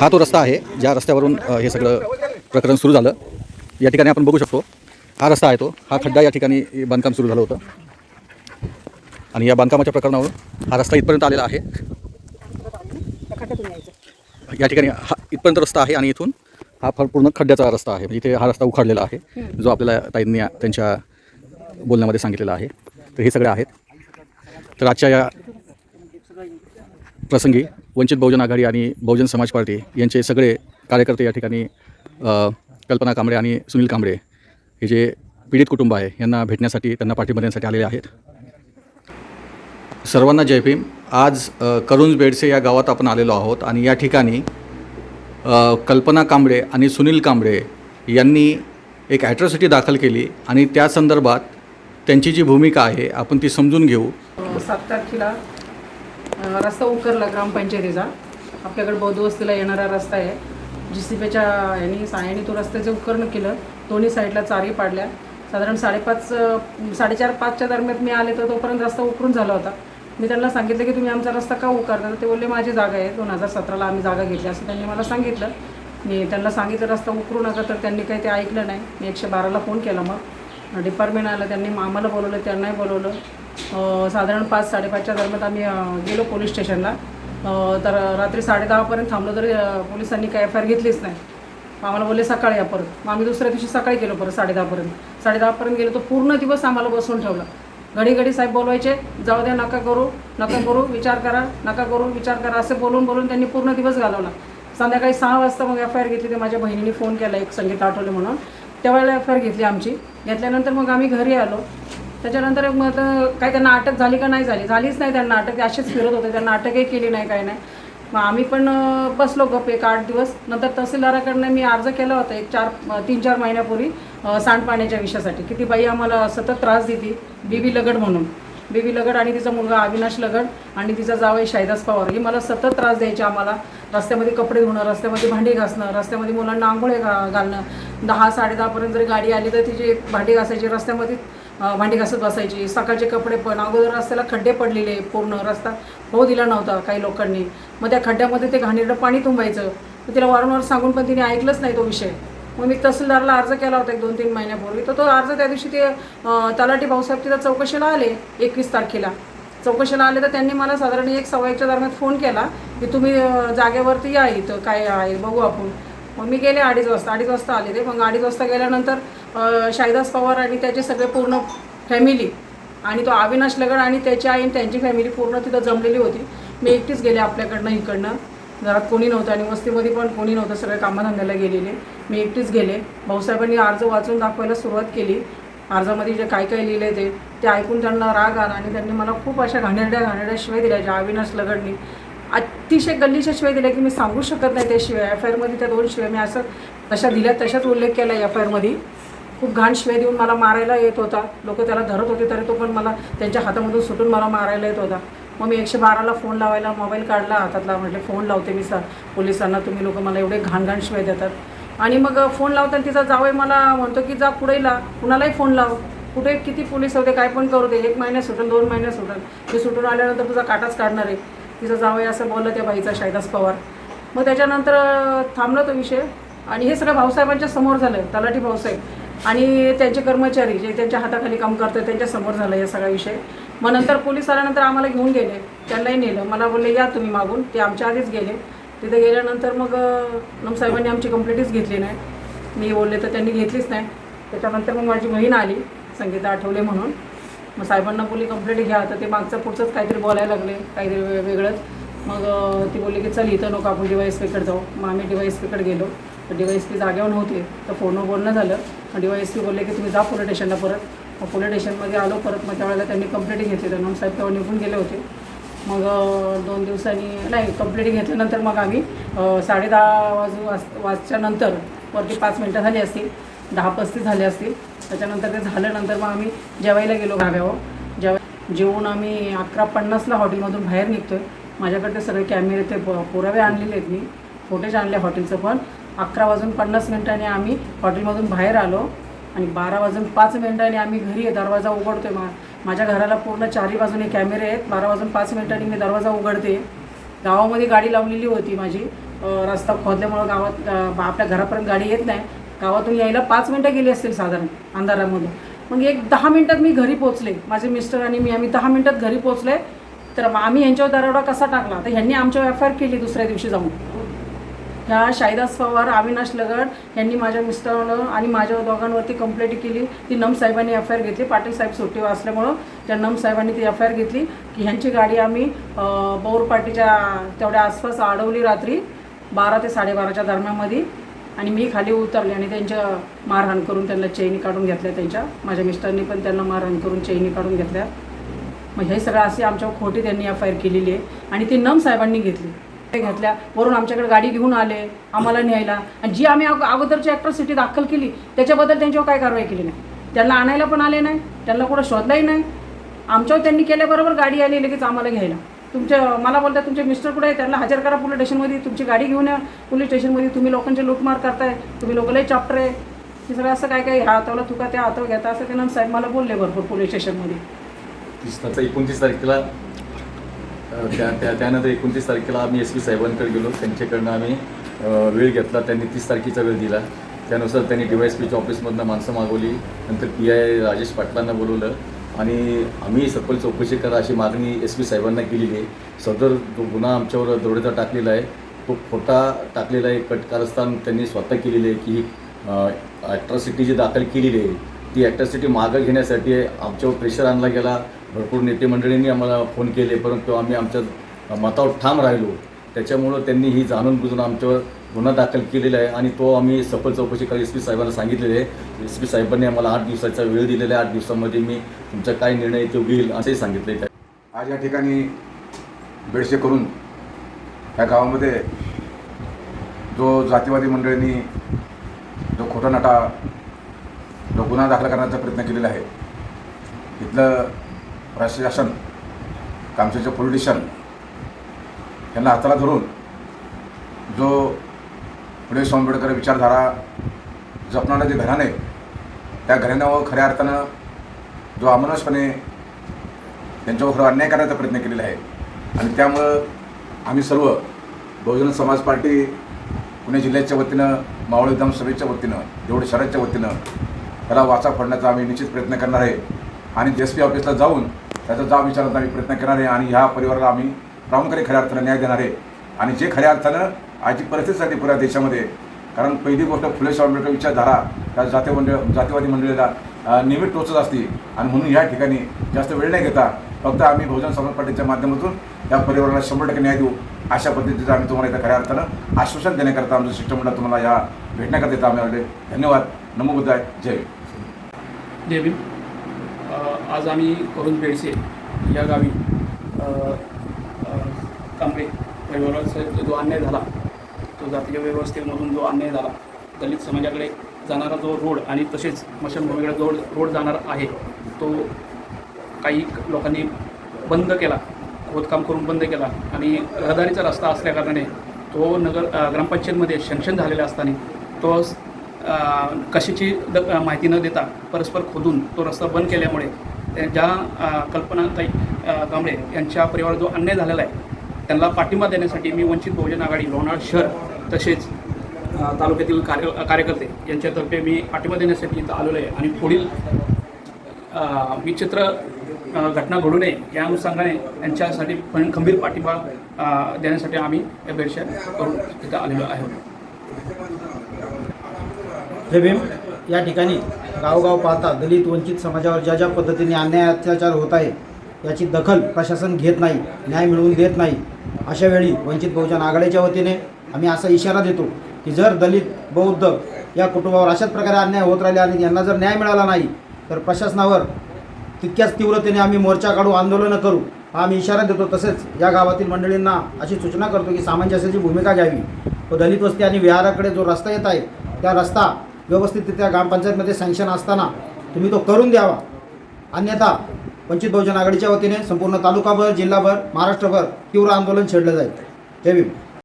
हा तो रस्ता आहे ज्या रस्त्यावरून हे सगळं प्रकरण सुरू झालं. या ठिकाणी आपण बघू शकतो हा रस्ता आहे तो. हा खड्डा या ठिकाणी बांधकाम सुरू झालं होतं. आणि या बांधकामाच्या प्रकरणावरून हा रस्ता इथपर्यंत आलेला आहे. या ठिकाणी हा इथपर्यंत रस्ता आहे आणि इथून हा फार पूर्ण खड्ड्याचा रस्ता आहे. म्हणजे इथे हा रस्ता उखाडलेला आहे जो आपल्याला ताईंनी त्यांच्या बोलण्यामध्ये सांगितलेला आहे. तर हे सगळे आहेत. तर आजच्या या प्रसंगी वंचित बहुजन आघाडी आणि बहुजन समाज पार्टी यांचे सगळे कार्यकर्ते या ठिकाणी कल्पना कांबळे आणि सुनील कांबळे हे जे पीडित कुटुंब आहे यांना भेटण्यासाठी त्यांना पाठिंबा देण्यासाठी आलेले आहेत. सर्वांना जय भीम. आज करुंज बेडसे या गावात आपण आलेलो आहोत आणि या ठिकाणी कल्पना कांबळे आणि सुनील कांबळे यांनी एक ॲट्रॉसिटी दाखल केली आणि त्या संदर्भात त्यांची जी भूमिका आहे आपण ती समजून घेऊ. सात तारखेला रस्ता उकरला ग्रामपंचायतीचा. आपल्याकडे बौद्ध वस्तीला येणारा रस्ता आहे. जी सी बीच्या यांनी साह्याने तो रस्त्याचं उपकरण केलं. दोन्ही साईडला चारी पाडल्या. साधारण साडेपाच साडेचार पाचच्या दरम्यान मी आले तर तोपर्यंत रस्ता उकरून झाला होता. मी त्यांना सांगितलं की तुम्ही आमचा रस्ता का उकारता? ते बोलले माझी जागा आहे. दोन हजार सतराला आम्ही जागा घेतली. असं त्यांनी मला सांगितलं. मी त्यांना सांगितलं रस्ता उकरू नका. तर त्यांनी काही ते ऐकलं नाही. मी एकशे बाराला फोन केला मग. डिपार्टमेंट आलं त्यांनी आम्हाला बोलवलं त्यांनाही बोलवलं. साधारण पाच साडेपाचच्या दरम्यान आम्ही गेलो पोलीस स्टेशनला. तर रात्री साडेदहापर्यंत थांबलो तरी पोलिसांनी काही एफ आय आर घेतलीच नाही. आम्हाला बोलले सकाळी या परत. मग आम्ही दुसऱ्या दिवशी सकाळी गेलो परत साडेदहापर्यंत. साडेदहापर्यंत गेलो तर पूर्ण दिवस आम्हाला बसवून ठेवला. घडी घडी साहेब बोलवायचे जाऊ द्या नका करू नका करू विचार करा नका करू विचार करा असं बोलून बोलून त्यांनी पूर्ण दिवस घालवला. संध्याकाळी सहा वाजता मग एफ आय आर घेतली ते माझ्या बहिणीने फोन केला एक संगीत आठवले म्हणून. त्यावेळेला एफ आय आर घेतली आमची. घेतल्यानंतर मग आम्ही घरी आलो. त्याच्यानंतर मग आता काय त्यांना अटक झाली का नाही झाली? झालीच नाही त्यांना अटक. असेच फिरत होते. त्यांना अटकही केली नाही काय नाही. मग आम्ही पण बसलो गप एक आठ दिवस. नंतर तहसीलदाराकडनं मी अर्ज केला होता एक चार तीन चार महिन्यापूर्वी सांडपाण्याच्या विषयासाठी की ती बाई आम्हाला सतत त्रास देते बीबी लगड म्हणून. बेबी लगड आणि तिचा मुलगा अविनाश लगड आणि तिचा जावई शाहिदास पवार. ही मला सतत त्रास द्यायची आम्हाला. रस्त्यामध्ये कपडे धुणं रस्त्यामध्ये भांडी घासणं रस्त्यामध्ये मुलांना आंघोळे घा घालणं. दहा साडेदहापर्यंत जरी गाडी आली तर तिची भांडी घासायची. रस्त्यामध्ये भांडी घासत बसायची. सकाळचे कपडे पण अगोदर रस्त्याला खड्डे पडलेले पूर्ण. रस्ता होऊ दिला नव्हता काही लोकांनी. मग त्या खड्ड्यामध्ये ते घाणेरडं पाणी तुंबायचं. मग तिला वारंवार सांगून पण तिने ऐकलंच नाही तो विषय. मग मी तहसीलदारला अर्ज केला होता एक दोन तीन महिन्यापूर्वी. तर तो अर्ज त्या दिवशी ते तलाठी भाऊसाहेब तिथं चौकशीला आले एकवीस तारखेला. चौकशीला आले तर त्यांनी मला साधारण एक सव्वा दरम्यान फोन केला की तुम्ही जागेवरती या इथं. काय आहे? बघू आपण. मग मी गेले अडीच वाजता. अडीच वाजता आले ते. मग अडीच वाजता गेल्यानंतर शाहिदास पवार आणि त्याचे सगळे पूर्ण फॅमिली आणि तो अविनाश लगड आणि त्याची आई आणि त्यांची फॅमिली पूर्ण तिथं जमलेली होती. मी एकटीच गेले आपल्याकडनं इकडनं. घरात कोणी नव्हतं आणि वस्तीमध्ये पण कोणी नव्हतं. सगळे कामाधंद्याला गेलेले. मी एकटीच गेले. भाऊसाहेबांनी अर्ज वाचून दाखवायला सुरुवात केली. अर्जामध्ये जे काय काय लिहिले ते ते ऐकून त्यांना राग आला आणि त्यांनी मला खूप अशा घाणेरड्या घाणेरड्या शिवाय दिल्या ज्या अविनाश लगडनी. अतिशय गल्लीच्या शिवाय दिल्या की मी सांगू शकत नाही त्या शिवाय एफ आय आरमध्ये त्या दोन शिवाय मी असं तशा दिल्या तशाच उल्लेख केला एफ आय आरमध्ये खूप घाण शिवाय देऊन मला मारायला येत होता. लोक त्याला धरत होते तरी तो पण मला त्यांच्या हातामधून सुटून मला मारायला येत होता. मग मी एकशे बाराला फोन लावायला मोबाईल काढला हातातला म्हटले फोन लावते मी सा पोलिसांना तुम्ही लोक मला एवढे घाण घाण शिवाय देतात. आणि मग फोन लावताना तिचा जावई मला म्हणतो की जा पुढे ला. कुणालाही फोन लाव. कुठे किती पोलीस होते काय पण करू दे. एक महिन्यात सुटेल दोन महिन्यात सुटेल मी सुटून आल्यानंतर तुझा काटाच काढणार आहे. तिचं जावं असं बोललं त्या बाईचा शायदास पवार. मग त्याच्यानंतर थांबला तो विषय. आणि हे सगळं भाऊसाहेबांच्या समोर झालं तलाठी भाऊसाहेब. आणि त्यांचे कर्मचारी जे त्यांच्या हाताखाली काम करतात त्यांच्यासमोर झालं या सगळा विषय. मग नंतर पोलीस आल्यानंतर आम्हाला घेऊन गेले. त्यांनाही नेलं. मला बोलले या तुम्ही मागून. ते आमच्या आधीच गेले. तिथे गेल्यानंतर मग नमसाहेबांनी आमची कंप्लेंटच घेतली नाही. मी बोलले तर त्यांनी घेतलीच नाही. त्याच्यानंतर मग माझी बहीण आली संगीता आठवले म्हणून. मग साहेबांना बोलली कंप्लेंट घ्या. तर ते मागचं पुढचंच काहीतरी बोलायला लागले काहीतरी वे- वेगळंच. मग ती बोलली की चल इथं नको आपण डिवाईस वाय एस पीकडे जाऊ. मग आम्ही डिवाईस वाय गेलो. तर डिवाईस वाय पी जागेवर नव्हते तर फोनवर बोलणं झालं. डी वाय पी बोलले की तुम्ही जा पोलीस स्टेशनला परत. मग पोलीस स्टेशनमध्ये आलो परत. मग त्यावेळेला त्यांनी कंप्लेंट घेतली. तर साहेब तेव्हा निघून गेले होते. मग दोन दिवसांनी नाही कंप्लेंट घेतल्यानंतर मग आम्ही साडेदहा वाजू वाज वाजच्या नंतर वरती पाच मिनटं झाली असतील. दहा पस्तीस झाले असतील. त्याच्यानंतर ते झाल्यानंतर मग आम्ही जेवायला गेलो गाव्यावर जेवा जेवून आम्ही अकरा पन्नासला हॉटेलमधून बाहेर निघतोय. माझ्याकडे ते सगळे कॅमेरे ते प- पुरावे आणलेले आहेत मी. फोटेज आणले हॉटेलचं पण. अकरा वाजून पन्नास मिनिटांनी आम्ही हॉटेलमधून बाहेर आलो. आणि बारा वाजून पाच मिनिटांनी आम्ही घरी दरवाजा उघडतोय. मा माझ्या घराला पूर्ण चारी बाजूने कॅमेरे आहेत. बारा वाजून पाच मिनिटांनी मी दरवाजा उघडते. गावामध्ये गाडी लावलेली होती माझी. रस्ता खोदल्यामुळं गावात आपल्या घरापर्यंत गाडी येत नाही. गावातून यायला पाच मिनटं गेली असतील साधारण अंधारामधून मग एक दहा मिनटात मी घरी पोचले माझे मिस्टर आणि मी आम्ही दहा मिनटात घरी पोचले तर आम्ही यांच्यावर दरोडा कसा टाकला? तर ह्यांनी आमच्यावर एफ आय आर केली दुसऱ्या दिवशी जाऊन. ह्या शाहिदास पवार अविनाश लगड यांनी माझ्या मिस्टरांना आणि माझ्या दोघांवरती कंप्लेंट केली. ती नम साहेबांनी एफ आय आर घेतली. पाटील साहेब सुट्टीवर असल्यामुळं त्या नम साहेबांनी ती एफ आय आर घेतली. की ह्यांची गाडी आम्ही अं, बौर तेवढ्या आसपास अडवली रात्री बारा ते साडेबाराच्या दरम्यानमध्ये. आणि मी खाली उतरले आणि त्यांच्या मारहाण करून त्यांना चैनी काढून घेतल्या त्यांच्या माझ्या मिस्टरनी पण त्यांना मारहाण करून चैनी काढून घेतल्या. मग हे सगळं असे आमच्यावर खोटी त्यांनी एफ आय आर केलेली आहे आणि ती नम साहेबांनी घेतली. ते घेतल्या वरून आमच्याकडे गाडी घेऊन आले आम्हाला न्यायला. आणि जी आम्ही अगो- अगोदरची ॲक्ट्रॉसिटी दाखल केली त्याच्याबद्दल त्यांच्यावर काय कारवाई केली नाही. त्यांना आणायला पण आले नाही त्यांना कुठं शोधलाही नाही. आमच्यावर त्यांनी केल्याबरोबर गाडी आली लगेच आम्हाला घ्यायला. तुमच्या मला बोलतात तुमचे मिस्टर कुठे आहे त्यांना हजर करा पोलीस स्टेशनमध्ये तुमची गाडी घेऊन या पोलीस स्टेशनमध्ये. तुम्ही लोकांचे लूटमार करताय. तुम्ही लोक चॉप्टर आहे. हे सगळं असं काय काय? ह्या हातावला तुका त्या हातावर घेता? असं ते साहेब मला बोलले भरपूर पोलीस स्टेशनमध्ये. तीस एकोणतीस तारखेला त्या त्या त्यानंतर एकोणतीस तारखेला आम्ही एस पी साहेबांकडे गेलो. त्यांच्याकडनं आम्ही वेळ घेतला. त्यांनी तीस तारखेचा वेळ दिला. त्यानुसार त्यांनी डी वाय एस पीच्या ऑफिसमधनं माणसं मागवली. नंतर पी आय राजेश पाटलांना बोलवलं. आणि आम्ही सखोल चौकशी करा अशी मागणी एस पी साहेबांना केलेली आहे. सदर जो गुन्हा आमच्यावर दरोडेचा टाकलेला आहे तो खोटा टाकलेला आहे. कट कारस्थान त्यांनी स्वतः केलेली आहे की ही ॲट्रॉसिटी जी दाखल केलेली आहे ती ॲट्रॉसिटी मागं घेण्यासाठी आमच्यावर प्रेशर आणला गेला. भरपूर नेते मंडळींनी आम्हाला फोन केले परंतु आम्ही आमच्या मतावर ठाम राहिलो. त्याच्यामुळं त्यांनी ही जाणून बुजून आमच्यावर गुन्हा दाखल केलेला आहे आणि तो आम्ही सफल चौकशी करा एस पी साहेबांना सांगितलेले आहे. एस पी साहेबांनी आम्हाला आठ दिवसाचा वेळ दिलेला आहे. आठ दिवसामध्ये मी तुमचा काय निर्णय तो घेईल असंही सांगितलं आहे. आज या ठिकाणी बेडशे करून या गावामध्ये जो जातीवादी मंडळींनी जो खोटा नाटा जो गुन्हा दाखल करण्याचा प्रयत्न केलेला आहे इथलं प्रशासन कामशेचं पोलिटिशियन यांना हाताला धरून जो फुले आंबेडकर विचारधारा जपणारं जे घराणं आहे त्या घराण्यावर खऱ्या अर्थानं जो अमानुषपणे त्यांच्यावर खरं अन्याय करायचा प्रयत्न केलेला आहे आणि त्यामुळं आम्ही सर्व बहुजन समाज पार्टी पुणे जिल्ह्याच्या वतीनं मावळ विधानसभेच्या वतीनं देवड शहराच्या वतीनं त्याला वाचा फोडण्याचा आम्ही निश्चित प्रयत्न करणार आहे. आणि एस पी ऑफिसला जाऊन त्याचा जाब विचारण्याचा आम्ही प्रयत्न करणार आहे आणि ह्या परिवाराला आम्ही प्रामुख्याने खऱ्या अर्थानं न्याय देणारे आणि जे खऱ्या अर्थानं आजची परिस्थितीसाठी पुऱ्या देशामध्ये कारण पहिली गोष्ट फुले शाह आंबेडकर विचारधारा त्या जाती मंडळ जातीवादी मंडळीला नेहमी टोचत असते. आणि म्हणून या ठिकाणी जास्त वेळ नाही घेता फक्त आम्ही बहुजन समाज पार्टीच्या माध्यमातून या परिवाराला शंभर टक्के न्याय देऊ अशा पद्धतीचं आम्ही तुम्हाला इथं खऱ्या अर्थानं आश्वासन देण्याकरता आमचं शिष्टमंडळ तुम्हाला या भेटण्याकरता येतं आम्ही आले धन्यवाद. नमो जय जय भीम आज आम्ही करून बेडसे या गावी कांबळे परिवाराचा जो अन्याय झाला तो जातीच्या व्यवस्थेमधून जो अन्याय झाला दलित समाजाकडे जाणारा जो रोड आणि तसेच स्मशानभूमीकडे जो रोड जाणार आहे तो काही लोकांनी बंद केला खोदकाम करून बंद केला आणि रहदारीचा रस्ता असल्याकारणाने तो नगर ग्रामपंचायतमध्ये शंक्षण झालेला असताना तो कशाची द माहिती न देता परस्पर खोदून तो रस्ता बंद केल्यामुळे ज्या कल्पना कल्पनाताई कांबळे यांच्या परिवारात जो अन्याय झालेला आहे त्यांना पाठिंबा देण्यासाठी मी वंचित बहुजन आघाडी लोणार शहर तसेच तालुक्यातील कार्य कार्यकर्ते यांच्यातर्फे मी पाठिंबा देण्यासाठी इथं आलेलो आहे. आणि पुढील विचित्र घटना घडू नये या अनुषंगाने यांच्यासाठी पण खंबीर पाठिंबा देण्यासाठी आम्ही या बेडशा करून तिथं आलेलो आहोत. जय भीम या ठिकाणी गावगाव पाहता दलित वंचित समाजावर ज्या ज्या पद्धतीने अन्याय अत्याचार होत आहे याची दखल प्रशासन घेत नाही न्याय मिळवून देत नाही. अशा वेळी वंचित बहुजन आघाडीच्या वतीने आम्ही असा इशारा देतो की जर दलित बौद्ध या कुटुंबावर अशाच प्रकारे अन्याय होत राहिले आणि यांना जर न्याय मिळाला नाही तर प्रशासनावर तितक्याच तीव्रतेने आम्ही मोर्चा काढू आंदोलनं करू. हा आम्ही इशारा देतो. तसेच या गावातील मंडळींना अशी सूचना करतो की सामंजस्याची भूमिका घ्यावी. व दलित वस्ती आणि विहाराकडे जो रस्ता येत आहे त्या रस्ता व्यवस्थितरित्या ग्रामपंचायतमध्ये सँक्शन असताना तुम्ही तो करून द्यावा. अन्यथा वंचित बहुजन आघाडीच्या वतीने संपूर्ण तालुकाभर जिल्हाभर महाराष्ट्रभर तीव्र आंदोलन छेडलं जाईल. जय भीम.